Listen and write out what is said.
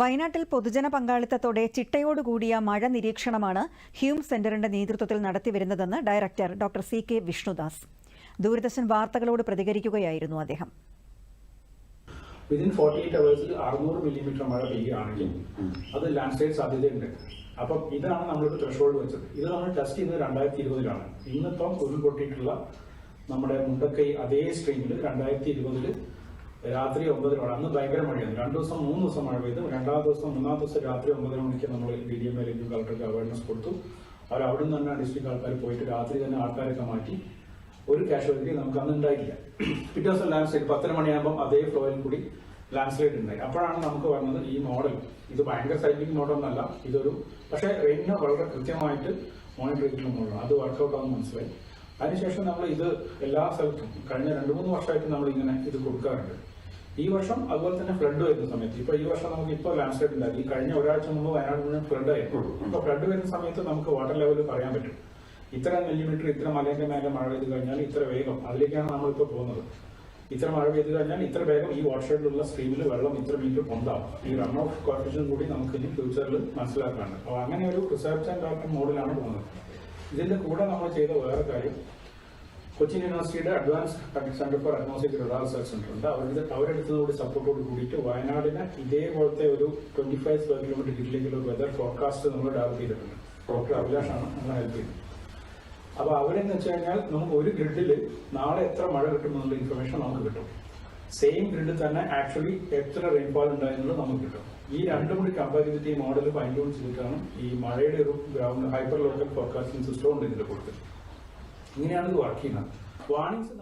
വയനാട്ടിൽ പൊതുജന പങ്കാളിത്തത്തോടെ ചിട്ടയോടുകൂടിയ മഴ നിരീക്ഷണമാണ് ഹ്യൂം സെന്ററിന്റെ നേതൃത്വത്തിൽ നടത്തിവരുന്നതെന്ന് director doctor C K Vishnudas. Doordarshan വാർത്തകളോട് പ്രതികരിക്കുകയായിരുന്നു അദ്ദേഹം. വിതിൻ ഫോർട്ടി എയ്റ്റ് അവേഴ്സിൽ അറുന്നൂറ് മില്ലിമീറ്റർ മഴ പെയ്യുകയാണെങ്കിൽ അത് ലാൻഡ് സാധ്യതയുണ്ട്. അപ്പം ഇതാണ് നമ്മളൊരു ത്രഷോൾഡ് വെച്ചത്. ഇത് നമ്മൾ ടെസ്റ്റ് ചെയ്തത് രണ്ടായിരത്തി ഇരുപതിലാണ് ഇന്നിപ്പം ഉരുൾപൊട്ടിയിട്ടുള്ള നമ്മുടെ മുണ്ടക്കൈ അതേ സ്ട്രീമിൽ രണ്ടായിരത്തി ഇരുപതിൽ രാത്രി ഒമ്പതിനാണ് അന്ന് ഭയങ്കര മഴയാണ് രണ്ടു ദിവസം മൂന്ന് ദിവസം മഴ പെയ്തു. രണ്ടാമത്തെ ദിവസം മൂന്നാം ദിവസം രാത്രി ഒമ്പതര മണിക്ക് നമ്മൾ ബി ഡി എം എല്ലേക്കും കളക്ടർക്ക് അവയർനെസ് കൊടുത്തു. അവർ അവിടെ നിന്ന് തന്നെ ഡിസ്ട്രിക്ട് ആൾക്കാർ പോയിട്ട് രാത്രി തന്നെ ആൾക്കാരൊക്കെ മാറ്റി ഒരു കാഷ്വാലിറ്റി നമുക്ക് അന്ന് ഉണ്ടായിട്ടില്ല. പിറ്റേ ദിവസം ലാൻഡ് സ്ലൈഡ് പത്തര മണിയാകുമ്പോൾ അതേ ഫ്ലോയിൽ കൂടി ലാൻഡ് സ്ലൈഡ് ഉണ്ടായി. അപ്പോഴാണ് നമുക്ക് പറഞ്ഞത് ഈ മോഡൽ ഇത് ഭയങ്കര സൈക്ലിംഗ് മോഡൽ എന്നല്ല ഇതൊരു പക്ഷേ റെയിനെ വളരെ കൃത്യമായിട്ട് മോണിറ്റർ ചെയ്തിട്ടുള്ള മോഡലാണ് അത് വർക്കൗട്ട് ആണെന്ന് മനസ്സിലായി. അതിനുശേഷം നമ്മൾ ഇത് എല്ലാ സ്ഥലത്തും കഴിഞ്ഞ രണ്ട് മൂന്ന് വർഷമായിട്ട് നമ്മൾ ഇങ്ങനെ ഇത് കൊടുക്കാറുണ്ട്. ഈ വർഷം അതുപോലെ തന്നെ ഫ്ലഡ് വരുന്ന സമയത്ത്. ഇപ്പൊ ഈ വർഷം നമുക്ക് ഇപ്പോൾ ലാൻഡ് സ്ലൈഡ് ഉണ്ടായി. ഈ കഴിഞ്ഞ ഒരാഴ്ച മുമ്പ് വയനാട് മുഴുവൻ ഫ്ലഡ് ആയിരുന്നു. അപ്പൊ ഫ്ലഡ് വരുന്ന സമയത്ത് നമുക്ക് വാട്ടർ ലെവൽ പറയാൻ പറ്റും. ഇത്ര മില്ലിമീറ്റർ ഇത്ര മലേന്റെ മേലെ മഴ പെയ്ത് കഴിഞ്ഞാൽ ഇത്ര വേഗം അതിലേക്കാണ് നമ്മൾ നമ്മളിപ്പോൾ പോകുന്നത്. ഇത്ര മഴ പെയ്ത് കഴിഞ്ഞാൽ ഇത്ര വേഗം ഈ വാട്ടർഷെഡിലുള്ള സ്ട്രീമിൽ വെള്ളം ഇത്ര മീറ്റർ പൊന്താവും. ഈ റൺ ഓഫ് കോർപ്പറേഷൻ കൂടി നമുക്ക് ഇനി ഫ്യൂച്ചറിൽ മനസ്സിലാക്കാനുണ്ട്. അപ്പോൾ അങ്ങനെ ഒരു റിസർച്ച് ആൻഡ് ഡെവലപ്മെന്റ് മോഡിലാണ് പോകുന്നത്. ഇതിന്റെ കൂടെ നമ്മൾ ചെയ്ത വേറെ കാര്യം കൊച്ചിൻ യൂണിവേഴ്സിറ്റിയുടെ advance centre for atmosphere radar research centre ഉണ്ട് അവരുടെ അവരെടുത്തതോട് സപ്പോർട്ടോട് കൂടിയിട്ട് വയനാടിന് ഇതേപോലത്തെ ഒരു ട്വന്റി ഫൈവ് സ്ക്വയർ കിലോമീറ്റർ കിറ്റിലേക്കുള്ള വെതർ ഫോർകാസ്റ്റ് നമ്മൾ ഡെവലപ്പ് ചെയ്തിട്ടുണ്ട്. ഡോക്ടർ അഭിലാഷാണ് നമ്മളെ ഹെൽപ്പ് ചെയ്തത്. അപ്പോൾ അവരെന്ന് വെച്ച് കഴിഞ്ഞാൽ നമുക്ക് ഒരു ഗ്രിഡിൽ നാളെ എത്ര മഴ കിട്ടുമെന്നുള്ള ഇൻഫർമേഷൻ നമുക്ക് കിട്ടും. സെയിം ഗ്രിഡിൽ തന്നെ ആക്ച്വലി എത്ര റെയിൻഫാൾ ഉണ്ടായെന്നുള്ളത് നമുക്ക് കിട്ടും. ഈ രണ്ടും കൂടി കമ്പയർ ചെയ്തിട്ട് ഈ മോഡൽ ഫൈൻഡ് ഔട്ട് ചെയ്തിട്ടാണ് ഈ മഴയുടെ ഒരു ground hyper local forecasting system ഉണ്ട് ഇതിന്റെ കൊടുത്തത് ഇങ്ങനെയാണ് ഇത് വർക്ക് ചെയ്യുന്നത്. വാണിംഗ്സ്